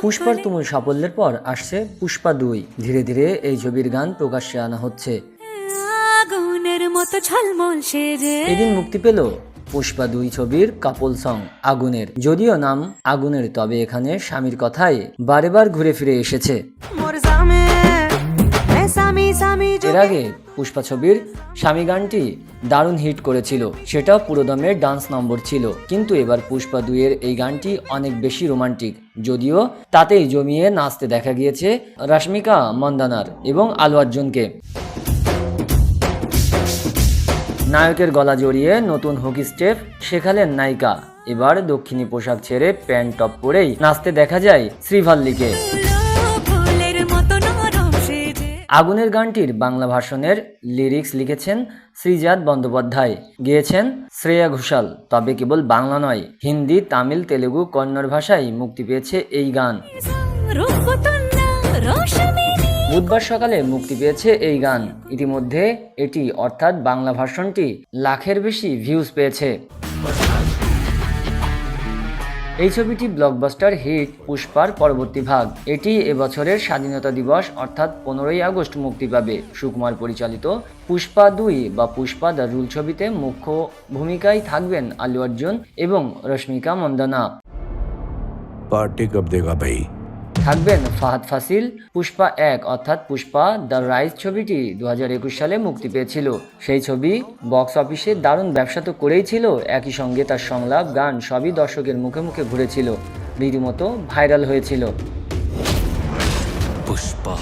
পুষ্পার তুমুল সাফল্যের পর আসছে পুষ্পা দুই। ধীরে ধীরে এই ছবির গান প্রকাশ্যে আনা হচ্ছে। এদিন মুক্তি পেল পুষ্পা দুই ছবির কাপল সং আগুনের। যদিও নাম আগুনের তবে এখানে স্বামীর কথায় বারে বার ঘুরে ফিরে এসেছে। এর আগে পুষ্পা ছবির স্বামী গানটি দারুণ হিট করেছিল। সেটা পুরোদমের ডান্স নম্বর ছিল। কিন্তু এবার পুষ্পা দুইয়ের এই গানটি অনেক বেশি রোমান্টিক। যদিও তাতেই জমিয়ে নাচতে দেখা গিয়েছে রাশ্মিকা মন্দানার এবং আলু অর্জুনকে। নায়কের গলা জড়িয়ে নতুন হকি স্টেপ শেখালেন নায়িকা। এবার দক্ষিণী পোশাক ছেড়ে প্যান্ট টপ পরেই নাচতে দেখা যায় শ্রীভাল্লিকে। আগুনের গানটির বাংলা ভাষণের লিরিক্স লিখেছেন শ্রীজাত বন্দ্যোপাধ্যায়। গেয়েছেন শ্রেয়া ঘোষাল। তবে কেবল বাংলা নয়, হিন্দি, তামিল, তেলেগু, কন্নড় ভাষায় মুক্তি পেয়েছে এই গান। বুধবার সকালে মুক্তি পেয়েছে এই গান। ইতিমধ্যে এটি, অর্থাৎ বাংলা ভাষণটি, লাখের বেশি ভিউজ পেয়েছে। এই ছবিটি ব্লকবাস্টার হিট পুষ্পার পরবর্তী ভাগ। এটি এবছরের স্বাধীনতা দিবস, অর্থাৎ পনেরোই আগস্ট মুক্তি পাবে। সুকুমার পরিচালিত পুষ্পা দুই বা পুষ্পা দ্য রুল ছবিতে মুখ্য ভূমিকায় থাকবেন আলু অর্জুন এবং রশ্মিকা মন্দানা। পার্টি কব দেগা ভাই। থাকবেন ফাহাদ ফাসিল, পুষ্পা এক, অর্থাৎ পুষ্পা দ্য রাইজ ছবিটি দু হাজার একুশ সালে মুক্তি পেয়েছিল। সেই ছবি বক্স অফিসে দারুণ ব্যবসা তো করেই ছিল, একই সঙ্গে তার সংলাপ, গান সবই দর্শকের মুখে মুখে ঘুরেছিল, রীতিমতো ভাইরাল হয়েছিল। পুষ্পা